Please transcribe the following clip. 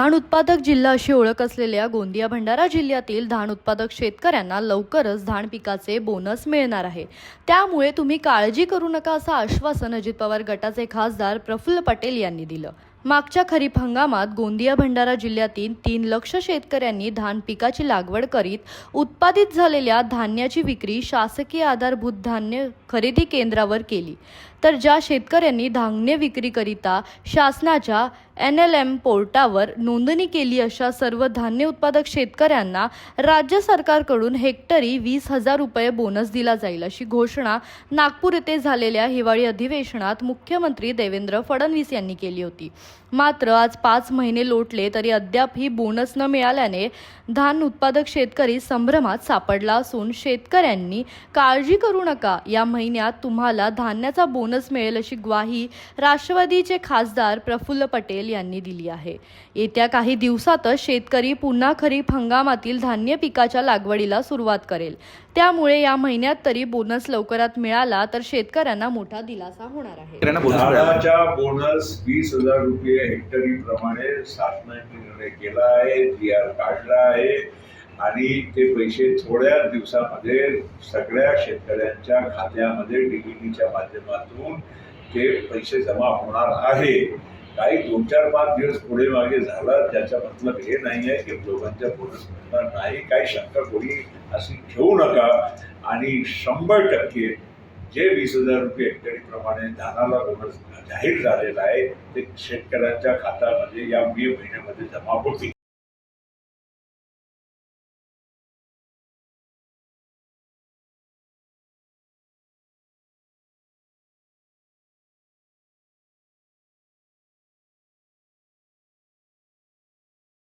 धान उत्पादक जिल्हा अशी ओळख असलेल्या गोंदिया भंडारा जिल्ह्यातील धान उत्पादक शेतकऱ्यांना लवकरच धान पिकाचे बोनस मिळणार आहे. त्यामुळे तुम्ही काळजी करू नका असं आश्वासन अजित पवार गटाचे खासदार प्रफुल्ल पटेल यांनी दिलं. मागच्या खरीप हंगामात गोंदिया भंडारा जिल्ह्यातील तीन लक्ष शेतकऱ्यांनी धान पिकाची लागवड करीत उत्पादित झालेल्या धान्याची विक्री शासकीय आधारभूत धान्य खरेदी केंद्रावर केली. तर ज्या शेतकऱ्यांनी धान्य विक्रीकरिता शासनाच्या एन एल एम पोर्टावर नोंदणी केली अशा सर्व धान्य उत्पादक शेतकऱ्यांना राज्य सरकारकडून हेक्टरी वीस हजार रुपये बोनस दिला जाईल अशी घोषणा नागपूर येथे झालेल्या हिवाळी अधिवेशनात मुख्यमंत्री देवेंद्र फडणवीस यांनी केली होती. मात्र आज पाच महिने लोटले तरी अद्याप ही बोनस न मिळाल्याने धान उत्पादक शेतकरी संभ्रमात सापडला असून शेतकऱ्यांनी काळजी करू नका या महिन्यात तुम्हाला धान्याचा बोनस मिळेल अशी ग्वाही राष्ट्रवादीचे खासदार प्रफुल्ल पटेल यांनी दिली आहे. येत्या काही दिवसातच शेतकरी पुन्हा खरीप हंगामातील धान्य पिकाच्या लागवडीला सुरुवात करेल. त्यामुळे या महिन्यात तरी बोनस लवकरात मिळाला तर शेतकऱ्यांना मोठा दिलासा होणार आहे. बोनस वीस हजार रुपये हेक्टरी प्रमाणे शासनाने निर्णय केला आहे जी आर काढला आहे आणि ते पैसे थोड्या दिवसामध्ये सगळ्या शेतकऱ्यांच्या खात्यामध्ये डीबीटीच्या माध्यमातून ते पैसे जमा होणार आहे. काही दोन चार पाच दिवस पुढे मागे झाला त्याचा मतलब हे नाही आहे की दोघांच्या बोनस मिळणार नाही काही शंका कोणी अशी घेऊ नका. आणि शंभर टक्के जे वीस हजार रुपये हेक्टरीप्रमाणे धानाला बोनस जाहीर झालेला आहे ते शेतकऱ्यांच्या खात्यामध्ये या मे महिन्यामध्ये जमा होतील.